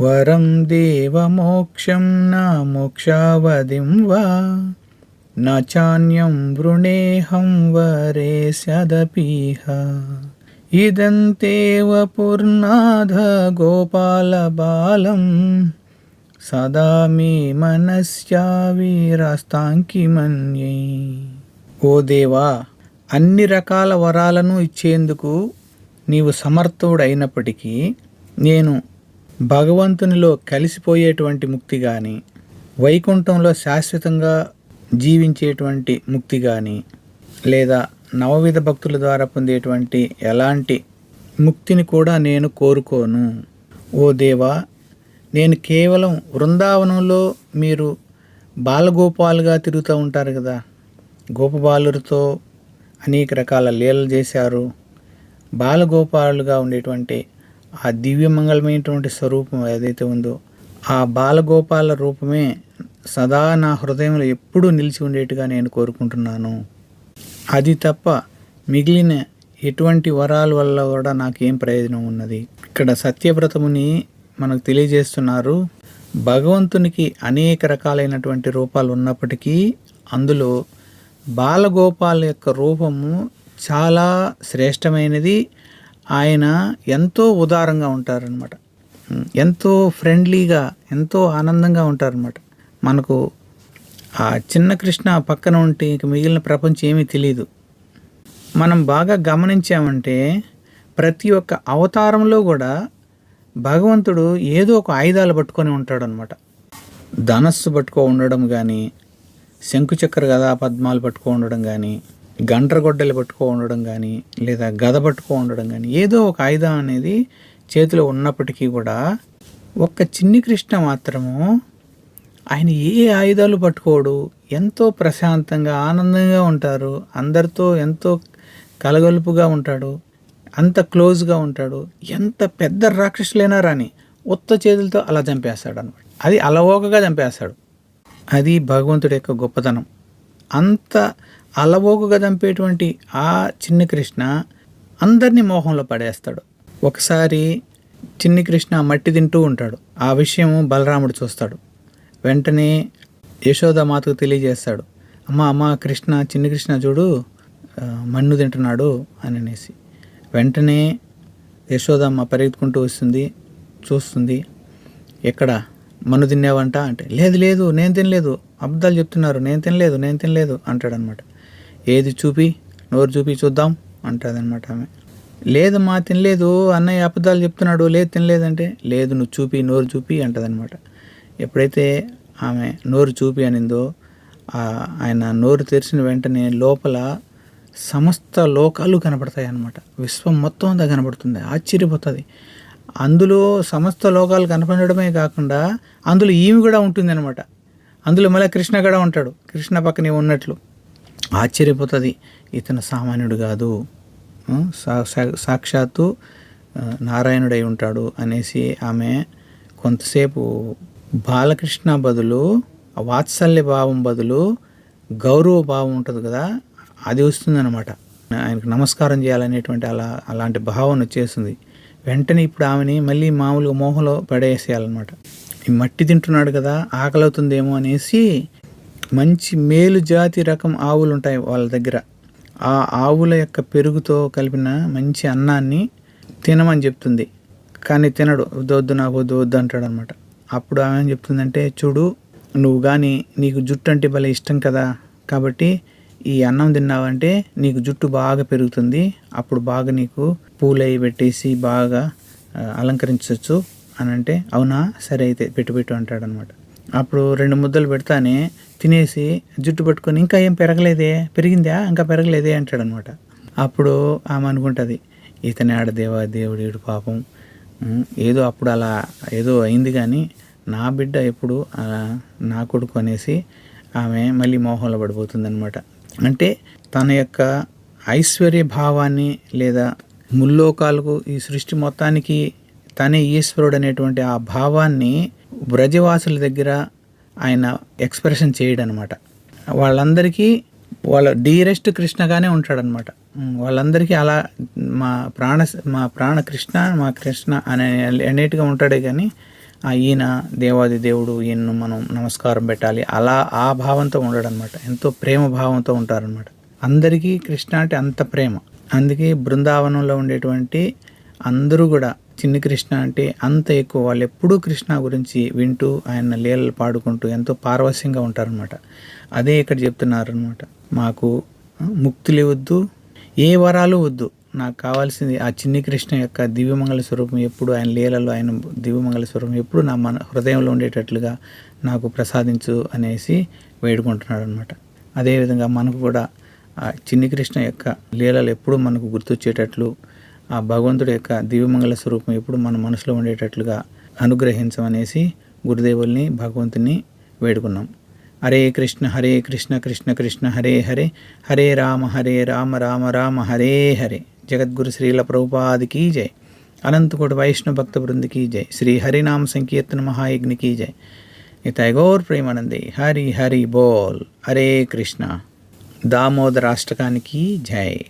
వరం దేవమోక్షం నా మోక్షావధిం వా. నాణ్యం వృణేహం వరేష్యదపీహ ఇదంతేవ పూర్ణాధ గోపాలబాలం సదా మీ మనస్యా మన్యే. ఓ దేవా అన్ని రకాల వరాలను ఇచ్చేందుకు నీవు సమర్థుడైనప్పటికీ నేను భగవంతునిలో కలిసిపోయేటువంటి ముక్తి కానీ వైకుంఠంలో శాశ్వతంగా జీవించేటువంటి ముక్తి కానీ లేదా నవవిధ భక్తుల ద్వారా పొందేటువంటి ఎలాంటి ముక్తిని కూడా నేను కోరుకోను. ఓ దేవా నేను కేవలం బృందావనంలో మీరు బాలగోపాలుగా తిరుగుతూ ఉంటారు కదా. గోపబాలుడితో అనేక రకాల లీలలు చేశారు. బాలగోపాలుగా ఉండేటువంటి ఆ దివ్యమంగళమైనటువంటి స్వరూపం ఏదైతే ఉందో ఆ బాలగోపాల రూపమే సదా నా హృదయంలో ఎప్పుడూ నిలిచి ఉండేట్టుగా నేను కోరుకుంటున్నాను. అది తప్ప మిగిలిన ఎటువంటి వరాల వల్ల కూడా నాకేం ప్రయోజనం ఉన్నది? ఇక్కడ సత్యవ్రతముని మనకు తెలియజేస్తున్నారు. భగవంతునికి అనేక రకాలైనటువంటి రూపాలు ఉన్నప్పటికీ అందులో బాలగోపాల్ యొక్క రూపము చాలా శ్రేష్టమైనది. ఆయన ఎంతో ఉదారంగా ఉంటారనమాట ఎంతో ఫ్రెండ్లీగా ఎంతో ఆనందంగా ఉంటారనమాట మనకు ఆ చిన్న కృష్ణ పక్కన ఉంటే ఇంక మిగిలిన ప్రపంచం ఏమీ తెలియదు మనం బాగా గమనించామంటే ప్రతి ఒక్క అవతారంలో కూడా భగవంతుడు ఏదో ఒక ఆయుధాలు పట్టుకొని ఉంటాడు అనమాట ధనస్సు పట్టుకో ఉండడం కానీ శంకుచక్ర గదా పద్మాలు పట్టుకో ఉండడం కానీ గండ్రగొడ్డలు పట్టుకో ఉండడం కానీ లేదా గద పట్టుకో ఉండడం కానీ ఏదో ఒక ఆయుధం అనేది చేతిలో ఉన్నప్పటికీ కూడా ఒక్క చిన్ని కృష్ణ మాత్రము ఆయన ఏ ఆయుధాలు పట్టుకోడు ఎంతో ప్రశాంతంగా ఆనందంగా ఉంటారు అందరితో ఎంతో కలగలుపుగా ఉంటాడు అంత క్లోజ్గా ఉంటాడు ఎంత పెద్ద రాక్షసులైనా రాని ఉత్త చేతులతో అలా చంపేస్తాడు అనమాట అది అలవోకగా చంపేస్తాడు. అది భగవంతుడి యొక్క గొప్పతనం. అంత అలవోగుగా చంపేటువంటి ఆ చిన్న కృష్ణ అందరినీ మోహంలో పడేస్తాడు. ఒకసారి చిన్ని కృష్ణ మట్టి తింటూ ఉంటాడు. ఆ విషయం బలరాముడు చూస్తాడు. వెంటనే యశోదామాతకు తెలియజేస్తాడు. అమ్మ అమ్మ కృష్ణ చిన్ని కృష్ణ చూడు మన్ను తింటున్నాడు అని అనేసి. వెంటనే యశోదమ్మ పరిగెత్తుకుంటూ వస్తుంది చూస్తుంది. ఎక్కడ? మన్ను తిన్నావంట అంటే లేదు లేదు నేను తినలేదు. అబద్ధాలు చెప్తున్నారు నేను తినలేదు నేను తినలేదు అంటాడనమాట. ఏది చూపి నోరు చూపి చూద్దాం అంటాదనమాట ఆమె. లేదు మా తినలేదు అన్నయ్య అబద్ధాలు చెప్తున్నాడు లేదు తినలేదంటే లేదు నువ్వు చూపి నోరు చూపి అంటదనమాట. ఎప్పుడైతే ఆమె నోరు చూపి అనిందో ఆయన నోరు తెరిచిన వెంటనే లోపల సమస్త లోకాలు కనపడతాయి అన్నమాట విశ్వం మొత్తం అంతా కనపడుతుంది. ఆశ్చర్యపోతుంది. అందులో సమస్త లోకాలు కనపడమే కాకుండా అందులో ఈమె కూడా ఉంటుంది అనమాట అందులో మళ్ళీ కృష్ణ కూడా ఉంటాడు. కృష్ణ పక్కనే ఉన్నట్లు. ఆశ్చర్యపోతుంది. ఇతను సామాన్యుడు కాదు. సాక్షాత్తు నారాయణుడై ఉంటాడు అనేసి ఆమె కొంతసేపు బాలకృష్ణ బదులు వాత్సల్య భావం బదులు గౌరవ భావం ఉంటుంది కదా అది వస్తుందన్నమాట. ఆయనకు నమస్కారం చేయాలనేటువంటి అలా అలాంటి భావన వచ్చేస్తుంది. వెంటనే ఇప్పుడు ఆమెని మళ్ళీ మామూలుగా మోహంలో పడేసేయాలన్నమాట. ఈ మట్టి తింటున్నాడు కదా ఆకలి అవుతుందేమో అనేసి మంచి మేలు జాతి రకం ఆవులు ఉంటాయి వాళ్ళ దగ్గర. ఆ ఆవుల యొక్క పెరుగుతో కలిపిన మంచి అన్నాన్ని తినమని చెప్తుంది. కానీ తినడు. వద్దు నాకు వద్దు వద్దు అంటాడు అనమాట అప్పుడు ఆమె చెప్తుందంటే చూడు నువ్వు కానీ నీకు జుట్టు అంటే భలే ఇష్టం కదా కాబట్టి ఈ అన్నం తిన్నావంటే నీకు జుట్టు బాగా పెరుగుతుంది అప్పుడు బాగా నీకు పూలై పెట్టేసి బాగా అలంకరించవచ్చు అని అంటే అవునా? సరే అయితే పెట్టు పెట్టు అంటాడు అనమాట అప్పుడు రెండు ముద్దలు పెడతానే తినేసి జుట్టు పట్టుకొని ఇంకా ఏం పెరగలేదే? పెరిగిందా? ఇంకా పెరగలేదే? అంటాడు అనమాట అప్పుడు ఆమె అనుకుంటుంది ఈతనేడ దేవా దేవుడు పాపం. ఏదో అప్పుడు అలా ఏదో అయింది కానీ నా బిడ్డ ఎప్పుడు నా కొడుకు అనేసి ఆమె మళ్ళీ మోహంలో పడిపోతుందనమాట. అంటే తన యొక్క ఐశ్వర్య భావాన్ని లేదా ముల్లోకాలకు ఈ సృష్టి మొత్తానికి తనే ఈశ్వరుడు అనేటువంటి ఆ భావాన్ని బ్రజవాసుల దగ్గర ఆయన ఎక్స్ప్రెషన్ చేయడనమాట. వాళ్ళందరికీ వాళ్ళ డీరెస్ట్ కృష్ణగానే ఉంటాడనమాట. వాళ్ళందరికీ అలా మా ప్రాణ మా ప్రాణ కృష్ణ మా కృష్ణ అనే అనేట్టుగా ఉంటాడే కానీ ఈయన దేవాది దేవుడు ఈయన్ను మనం నమస్కారం పెట్టాలి. అలా ఆ భావంతో ఉండడం అనమాట ఎంతో ప్రేమ భావంతో ఉంటారనమాట అందరికీ కృష్ణ అంటే అంత ప్రేమ. అందుకే బృందావనంలో ఉండేటువంటి అందరూ కూడా చిన్ని కృష్ణ అంటే అంత ఎక్కువ. వాళ్ళు ఎప్పుడూ కృష్ణ గురించి వింటూ ఆయన లీలలు పాడుకుంటూ ఎంతో పారవస్యంగా ఉంటారనమాట అదే ఇక్కడ చెప్తున్నారు అనమాట మాకు ముక్తులు వద్దు ఏ వరాలు వద్దు. నాకు కావాల్సింది ఆ చిన్ని కృష్ణ యొక్క దివ్యమంగళ స్వరూపం ఎప్పుడు ఆయన లీలలో ఆయన దివ్యమంగళ స్వరూపం ఎప్పుడు నా మన హృదయంలో ఉండేటట్లుగా నాకు ప్రసాదించు అనేసి వేడుకుంటున్నాడు అనమాట అదేవిధంగా మనకు కూడా ఆ చిన్ని కృష్ణ యొక్క లీలలు ఎప్పుడు మనకు గుర్తొచ్చేటట్లు ఆ భగవంతుడి యొక్క దివ్యమంగళ స్వరూపం ఎప్పుడు మన మనసులో ఉండేటట్లుగా అనుగ్రహించమనేసి గురుదేవుల్ని భగవంతుని వేడుకున్నాం. హరే కృష్ణ హరే కృష్ణ కృష్ణ కృష్ణ హరే హరే హరే రామ హరే రామ రామ రామ హరే హరే. జగద్గురు శ్రీల ప్రభుపాదికి జై. అనంతకోటి వైష్ణవ భక్త బృందికి జై. శ్రీ హరినామ సంకీర్తన మహాయజ్ఞకి జై. ఇతగౌర్ ప్రేమానంది హరి హరి బోల్. హరే కృష్ణ. దామోదరాష్టకానికి జై.